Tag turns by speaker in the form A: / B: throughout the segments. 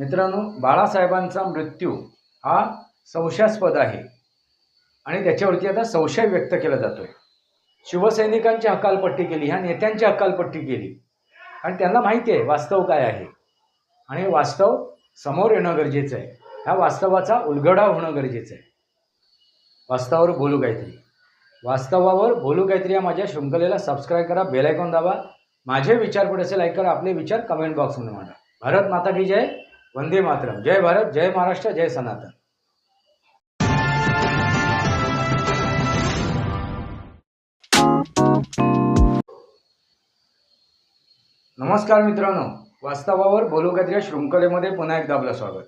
A: मित्रांनो बाळासाहेबांचा मृत्यू हा संशयास्पद आहे. आणि त्याच्यावरती आता संशय व्यक्त केला जातोय. शिवसैनिकांची हकालपट्टी केली ह्या नेत्यांची हकालपट्टी केली. आणि त्यांना माहिती आहे वास्तव काय आहे. आणि वास्तव समोर येणं गरजेचं आहे. ह्या वास्तवाचा उलगडा होणं गरजेचं आहे. वास्तवावर बोलू काहीतरी. वास्तवावर बोलू काहीतरी या माझ्या शृंखलेला सबस्क्राईब करा बेलायकॉन दाबा. माझे विचार पुढे असेल ऐकर करा. आपले विचार कमेंट बॉक्समध्ये मांडा. भारत माता की जय. वंदे मातरम. जय भारत जय महाराष्ट्र जय सनातन. नमस्कार मित्रांनो. वास्तवावर बोलू या शृंखलेमध्ये पुन्हा एकदा आपलं स्वागत.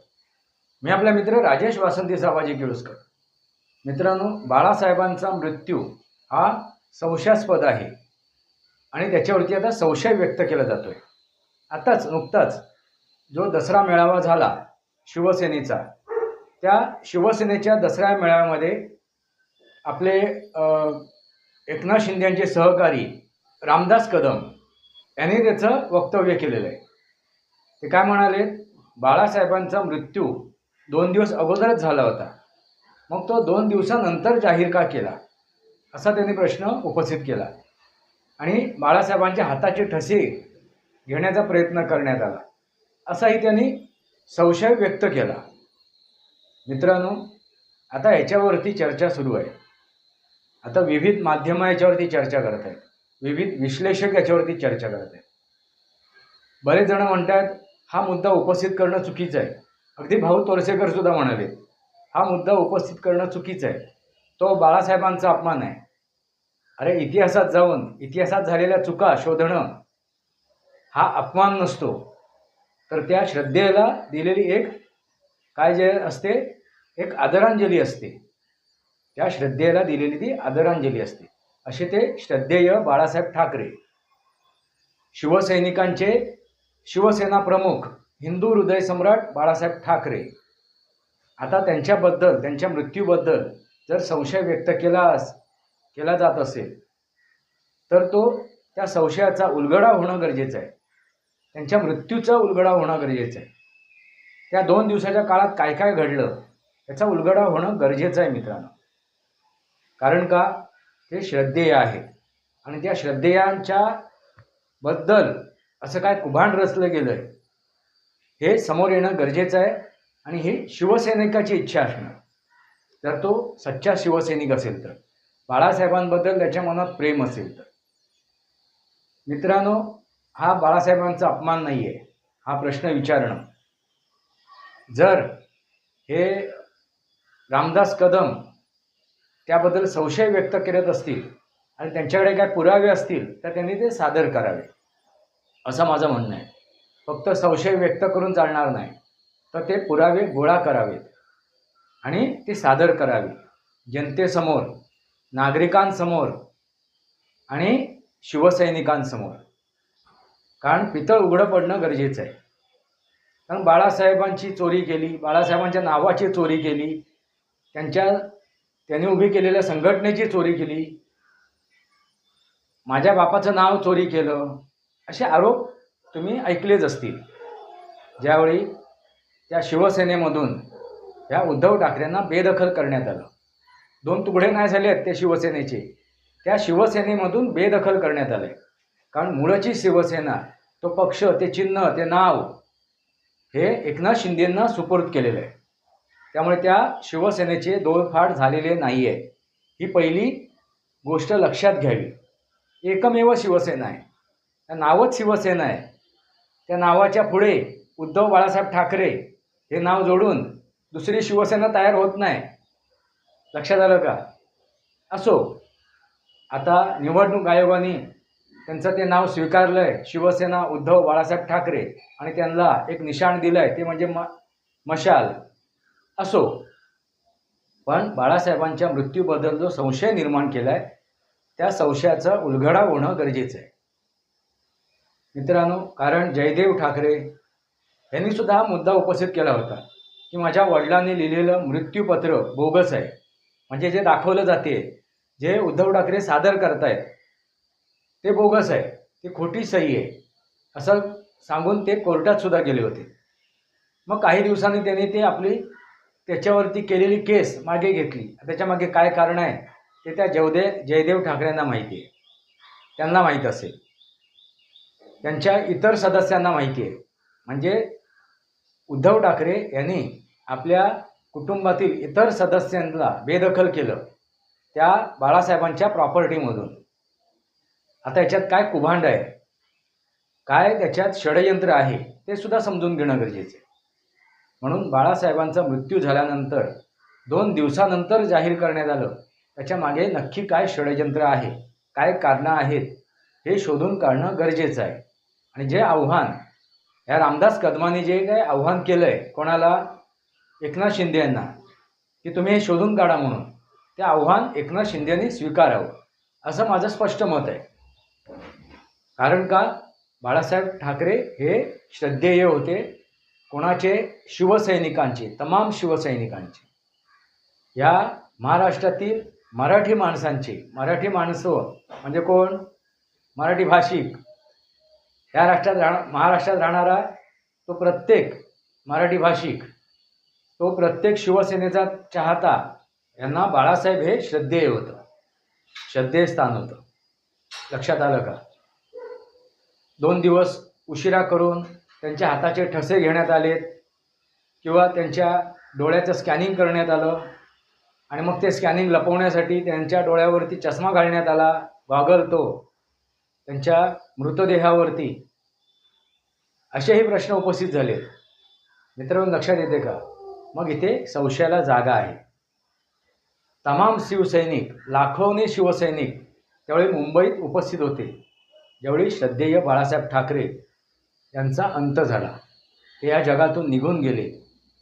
A: मी आपला मित्र राजेश वासंती साबाजी किळुसकर मित्रांनो बाळासाहेबांचा मृत्यू हा संशयास्पद आहे. आणि त्याच्यावरती आता संशय व्यक्त केला जातोय. आताच नुकताच जो दसरा मेळावा झाला शिवसेनेचा त्या शिवसेनेच्या दसऱ्या मेळाव्यामध्ये आपले एकनाथ शिंदे यांचे सहकारी रामदास कदम यांनी त्याचं वक्तव्य केलेलं आहे. ते काय म्हणाले? बाळासाहेबांचा मृत्यू दोन दिवस अगोदरच झाला होता. मग तो दोन दिवसानंतर जाहीर का केला? असा त्यांनी प्रश्न उपस्थित केला. आणि बाळासाहेबांच्या हाताचे ठसे घेण्याचा प्रयत्न करण्यात आला. असाही त्यांनी संशय व्यक्त केला. मित्रांनो आता याच्यावरती चर्चा सुरू आहे. आता विविध माध्यमं याच्यावरती चर्चा करत आहेत. विविध विश्लेषक याच्यावरती चर्चा करत आहेत. बरेच जण म्हणतात हा मुद्दा उपस्थित करणं चुकीचं आहे. अगदी भाऊ तोरसेकर सुद्धा म्हणाले हा मुद्दा उपस्थित करणं चुकीचं आहे. तो बाळासाहेबांचा अपमान आहे. अरे इतिहासात जाऊन इतिहासात झालेल्या चुका शोधणं हा अपमान नसतो. तर त्या श्रद्धेला दिलेली एक काय जे असते? एक आदरांजली असते. त्या श्रद्धेला दिलेली ती आदरांजली असते. असे ते श्रद्धेय बाळासाहेब ठाकरे. शिवसैनिकांचे शिवसेना प्रमुख हिंदू हृदय सम्राट बाळासाहेब ठाकरे. आता त्यांच्याबद्दल त्यांच्या मृत्यूबद्दल जर संशय व्यक्त केला केला जात असेल तर तो त्या संशयाचा उलगडा होणं गरजेचं आहे. त्यांच्या मृत्यूचा उलगडा होणं गरजेचं आहे. त्या दोन दिवसाच्या काळात काय काय घडलं याचा उलगडा होणं गरजेचं आहे मित्रांनो. कारण का? ते श्रद्धेय आहेत आणि त्या श्रद्धेयांच्या बद्दल असं काय कुभांड रचलं गेलं आहे हे समोर येणं गरजेचं आहे आणि ही शिवसैनिकाची इच्छा असणं जर तो सच्चा शिवसैनिक असेल तर बाळासाहेबांबद्दल त्याच्या मनात प्रेम असेल तर. मित्रांनो हा बाळासाहेबांचा अपमान नाही आहे हा प्रश्न विचारणं. जर हे रामदास कदम त्याबद्दल संशय व्यक्त करत असतील आणि त्यांच्याकडे काय पुरावे असतील तर त्यांनी ते सादर करावे. असं माझं म्हणणं आहे. फक्त संशय व्यक्त करून चालणार नाही तर ते पुरावे गोळा करावेत आणि ते सादर करावे. जनतेसमोर नागरिकांसमोर आणि शिवसैनिकांसमोर. कारण पितळ उघडं पडणं गरजेचं आहे. कारण बाळासाहेबांची चोरी केली बाळासाहेबांच्या नावाची चोरी केली त्यांच्या त्यांनी उभी केलेल्या संघटनेची चोरी केली माझ्या बापाचं नाव चोरी केलं असे आरोप तुम्ही ऐकलेच असतील. ज्यावेळी त्या शिवसेनेमधून ह्या उद्धव ठाकरेंना बेदखल करण्यात आलं. दोन तुकडे नाही झाले आहेत त्या शिवसेनेचे. त्या शिवसेनेमधून बेदखल करण्यात आले कारण मुळची शिवसेना तो पक्ष ते चिन्ह ते नाव हे एकनाथ शिंदेंना सुपूर्द केलेलं आहे. त्यामुळे त्या शिवसेनेचे दोडफाड झालेले नाही आहे ही पहिली गोष्ट लक्षात घ्यावी. एकमेव शिवसेना आहे. त्या नावच शिवसेना आहे. त्या नावाच्या पुढे उद्धव बाळासाहेब ठाकरे हे नाव जोडून दुसरी शिवसेना तयार होत नाही. लक्षात आलं का? असो. आता निवडणूक आयोगाने त्यांचं ते नाव स्वीकारलं आहे शिवसेना उद्धव बाळासाहेब ठाकरे आणि त्यांना एक निशाण दिलं आहे ते म्हणजे म मशाल. असो. पण बाळासाहेबांच्या मृत्यूबद्दल जो संशय निर्माण केला आहे त्या संशयाचा उलगडा होणं गरजेचं आहे. मित्रांनो कारण जयदेव ठाकरे यांनी सुद्धा हा मुद्दा उपस्थित केला होता की माझ्या वडिलांनी लिहिलेलं मृत्यूपत्र बोगस आहे. म्हणजे जे दाखवलं जाते जे उद्धव ठाकरे सादर करतायत ते बोगस आहे ते खोटी सही आहे असं सांगून ते कोर्टात सुद्धा गेले होते. मग काही दिवसांनी त्यांनी ते आपली त्याच्यावरती केलेली केस मागे घेतली. त्याच्यामागे काय कारण आहे ते त्या जयदेव जयदेव ठाकरेंना माहिती आहे. त्यांना माहीत असेल. त्यांच्या इतर सदस्यांना माहिती आहे. म्हणजे उद्धव ठाकरे यांनी आपल्या कुटुंबातील इतर सदस्यांना बेदखल केलं त्या बाळासाहेबांच्या प्रॉपर्टीमधून आता याच्यात काय कुभांड आहे? काय त्याच्यात षडयंत्र आहे? ते सुद्धा समजून घेणं गरजेचं आहे. म्हणून बाळासाहेबांचा मृत्यू झाल्यानंतर दोन दिवसानंतर जाहीर करण्यात आलं. त्याच्यामागे नक्की काय षडयंत्र आहे? काय कारणं आहेत? हे शोधून काढणं गरजेचं आहे. आणि जे आव्हान या रामदास कदमाने जे काय आव्हान केलं आहे कोणाला? एकनाथ शिंदे यांना. की तुम्ही हे शोधून काढा म्हणून. ते आव्हान एकनाथ शिंदेने स्वीकारावं. असं माझं स्पष्ट मत आहे. कारण का? बाळासाहेब ठाकरे हे श्रद्धेय होते. कोणाचे? शिवसैनिकांचे तमाम शिवसैनिकांचे. या महाराष्ट्रातील मराठी माणसांचे. मराठी माणसं म्हणजे कोण? मराठी भाषिक. या राष्ट्रात राहणार महाराष्ट्रात राहणारा तो प्रत्येक मराठी भाषिक तो प्रत्येक शिवसेनेचा चाहता यांना बाळासाहेब हे श्रद्धेय होतं. श्रद्धेय स्थान होतं. लक्षात आलं का? दोन दिवस उशिरा करून त्यांच्या हाताचे ठसे घेण्यात आलेत किंवा त्यांच्या डोळ्याचं स्कॅनिंग करण्यात आलं आणि मग ते स्कॅनिंग लपवण्यासाठी त्यांच्या डोळ्यावरती चष्मा घालण्यात आला वागलतो त्यांच्या मृतदेहावरती. असेही प्रश्न उपस्थित झाले. मित्रांनो लक्षात येते का? मग इथे संशयाला जागा आहे. तमाम शिवसैनिक लाखोने शिवसैनिक त्यावेळी मुंबईत उपस्थित होते. ज्यावेळी श्रद्धेय बाळासाहेब ठाकरे यांचा अंत झाला ते या जगातून निघून गेले.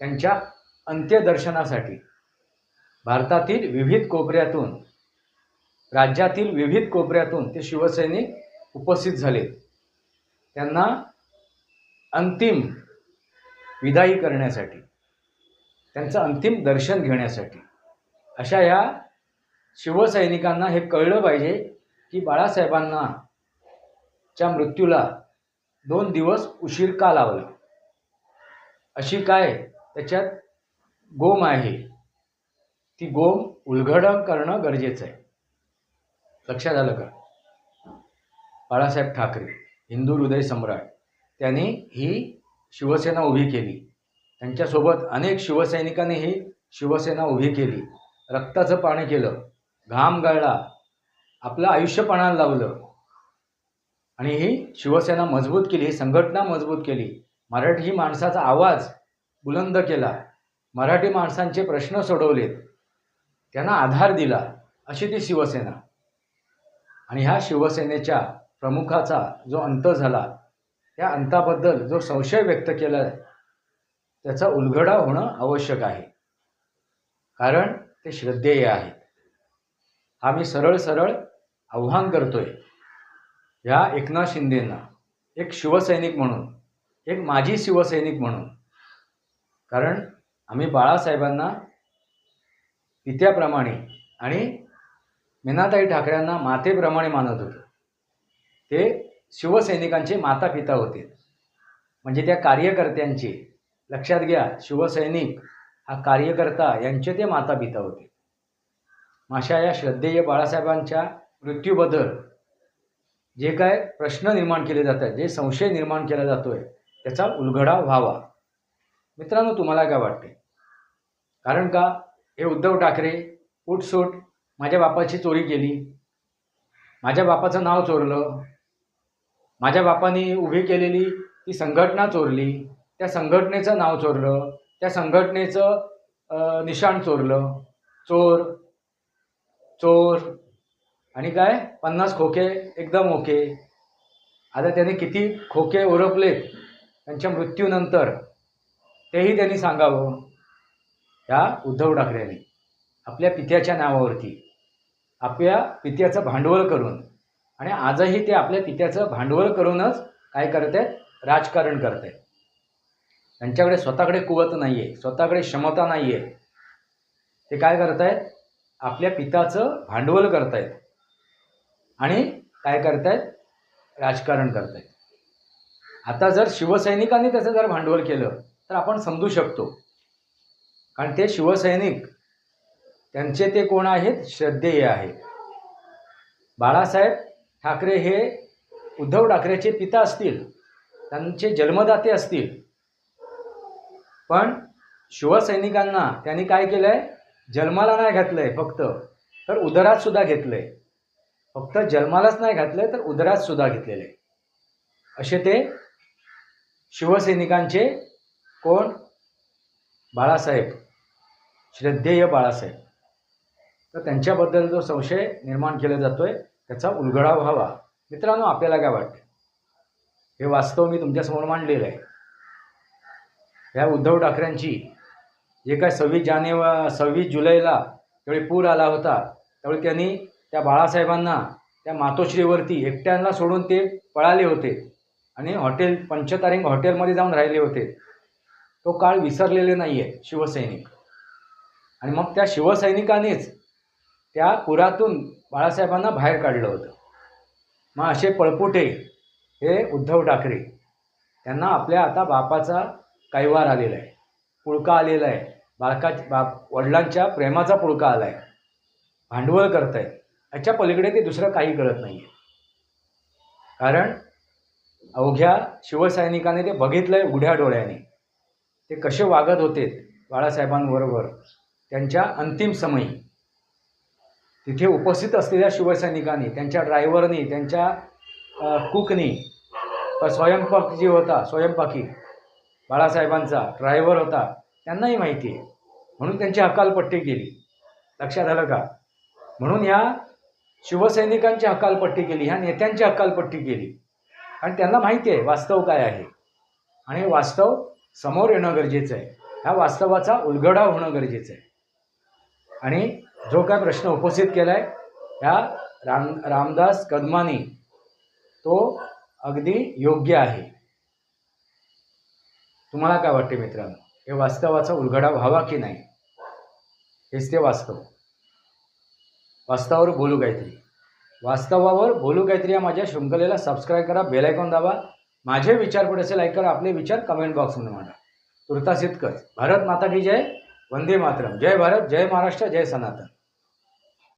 A: त्यांच्या अंत्यदर्शनासाठी भारतातील विविध कोपऱ्यातून राज्यातील विविध कोपऱ्यातून ते शिवसैनिक उपस्थित झाले. त्यांना अंतिम विदाई करण्यासाठी त्यांचं अंतिम दर्शन घेण्यासाठी अशा या शिवसैनिकांना हे कळलं पाहिजे की बाळासाहेबांना च्या मृत्यूला दोन दिवस उशीर का लावला? अशी काय त्याच्यात गोम आहे? ती गोम उलगडण करणं गरजेचं आहे. लक्षात आलं का? बाळासाहेब ठाकरे हिंदू हृदय सम्राट त्यांनी ही शिवसेना उभी केली. त्यांच्यासोबत अनेक शिवसैनिकांनी ही शिवसेना उभी केली. रक्ताचं पाणी केलं घाम गाळला आपलं आयुष्य पणाला लावलं. आणि ही शिवसेना मजबूत केली ही संघटना मजबूत केली. मराठी माणसाचा आवाज बुलंद केला. मराठी माणसांचे प्रश्न सोडवलेत. त्यांना आधार दिला अशी ती शिवसेना. आणि ह्या शिवसेनेच्या प्रमुखाचा जो अंत झाला त्या अंताबद्दल जो संशय व्यक्त केला आहे त्याचा उलगडा होणं आवश्यक आहे. कारण ते श्रद्धेय आहेत. हा मी सरळ सरळ आव्हान करतोय. ह्या एकनाथ शिंदेंना एक शिवसैनिक म्हणून एक माजी शिवसैनिक म्हणून. कारण आम्ही बाळासाहेबांना पित्याप्रमाणे आणि मीनाताई ठाकरेंना मातेप्रमाणे मानत होतो. ते शिवसैनिकांचे माता पिता होते. म्हणजे त्या कार्यकर्त्यांचे लक्षात घ्या शिवसैनिक हा कार्यकर्ता यांचे ते माता पिता होते. अशा या श्रद्धेय बाळासाहेबांच्या मृत्यूबद्दल जे काय प्रश्न निर्माण केले जातात जे संशय निर्माण केला जातोय त्याचा उलगडा व्हावा. मित्रांनो तुम्हाला काय वाटते? कारण का हे उद्धव ठाकरे उठसूट माझ्या बापाची चोरी केली माझ्या बापाचं नाव चोरलं माझ्या बापाने उभी केलेली ती संघटना चोरली त्या संघटनेचं नाव चोरलं त्या संघटनेचं निशाण चोरलं. चोर चोर आणि काय? पन्नास खोके एकदम ओके. आता त्याने किती खोके ओरपलेत त्यांच्या मृत्यूनंतर तेही त्यांनी सांगावं. ह्या उद्धव ठाकरेंनी आपल्या पित्याच्या नावावरती आपल्या पित्याचं भांडवल करून आणि आजही ते आपल्या पित्याचं भांडवल करूनच काय करत आहेत राजकारण करत आहेत त्यांच्याकडे स्वतःकडे कुवत नाही आहे स्वतःकडे क्षमता नाही आहे ते काय करत आहेत आपल्या पिताचं भांडवल करतायत. आणि काय करतायत? राजकारण करतायत. आता जर शिवसैनिकांनी त्याचं जर भांडवल केलं तर आपण समजू शकतो. कारण ते शिवसैनिक त्यांचे ते कोण आहेत? श्रद्धेय आहे बाळासाहेब ठाकरे हे उद्धव ठाकरेचे पिता असतील त्यांचे जन्मदाते असतील. पण शिवसैनिकांना त्यांनी काय केलं आहे जन्माला नाही घातलं आहे फक्त तर उदरात सुद्धा घेतलं आहे फक्त जन्मालाच नाही घातलं आहे तर उदरात सुद्धा घेतलेलं आहे असे ते शिवसैनिकांचे कोण? बाळासाहेब. श्रद्धेय बाळासाहेब. तर त्यांच्याबद्दल जो संशय निर्माण केला जातोय त्याचा उलगडा व्हावा. मित्रांनो आपल्याला काय वाटतं हे वास्तव मी तुमच्यासमोर मांडलेलं आहे. ह्या उद्धव ठाकरेंची जे काय सव्वीस जानेवारी सव्वीस जुलैला त्यावेळी पूर आला होता त्यावेळी त्यांनी त्या बाळासाहेबांना त्या मातोश्रीवरती एकट्यांना सोडून ते पळाले होते आणि हॉटेल पंचतारिंग हॉटेलमध्ये जाऊन राहिले होते. तो काळ विसरलेले नाही आहे शिवसैनिक. आणि मग त्या शिवसैनिकानेच त्या पुरातून बाळासाहेबांना बाहेर काढलं होतं. मग असे पळपुटे हे उद्धव ठाकरे त्यांना आपल्या आता बापाचा कैवार आलेला आहे. पुळका आलेला आहे. बाळका बाप वडिलांच्या प्रेमाचा पुळका आला आहे भांडवल करत आहे याच्या पलीकडे ते दुसरं काही करत नाही आहे कारण अवघ्या शिवसैनिकाने ते बघितलं आहे उघड्या डोळ्याने. ते कसे वागत होते बाळासाहेबांबरोबर त्यांच्या अंतिम समयी. तिथे उपस्थित असलेल्या शिवसैनिकांनी त्यांच्या ड्रायव्हरनी त्यांच्या कुकनी स्वयंपाक जी होता स्वयंपाकी बाळासाहेबांचा ड्रायव्हर होता त्यांनाही माहिती आहे म्हणून त्यांची हकालपट्टी केली लक्षात आलं का? म्हणून ह्या शिवसैनिकांची हकालपट्टी केली ह्या नेत्यांची हकालपट्टी केली. आणि त्यांना माहिती आहे वास्तव काय आहे. आणि हे वास्तव समोर येणं गरजेचं आहे. ह्या वास्तवाचा उलगडा होणं गरजेचं आहे. आणि जो काय प्रश्न उपस्थित केला आहे ह्या राम रामदास कदमानी तो अगदी योग्य आहे. तुम्हाला काय वाटते मित्रांनो? हे वास्तवाचा उलगडा व्हावा की नाही? हेच ते वास्तव. वास्तवावर बोलू काहीतरी. वास्तवावर बोलू काहीतरी या माझ्या शृंखलेला सबस्क्राईब करा बेल आयकॉन दाबा. माझे विचार पुढे असेल लाईक करा आपले विचार कमेंट बॉक्समध्ये मांडा. तुर्तास इतकंच. भारत माता की जय वंदे मातरम. जय भारत जय महाराष्ट्र जय सनातन.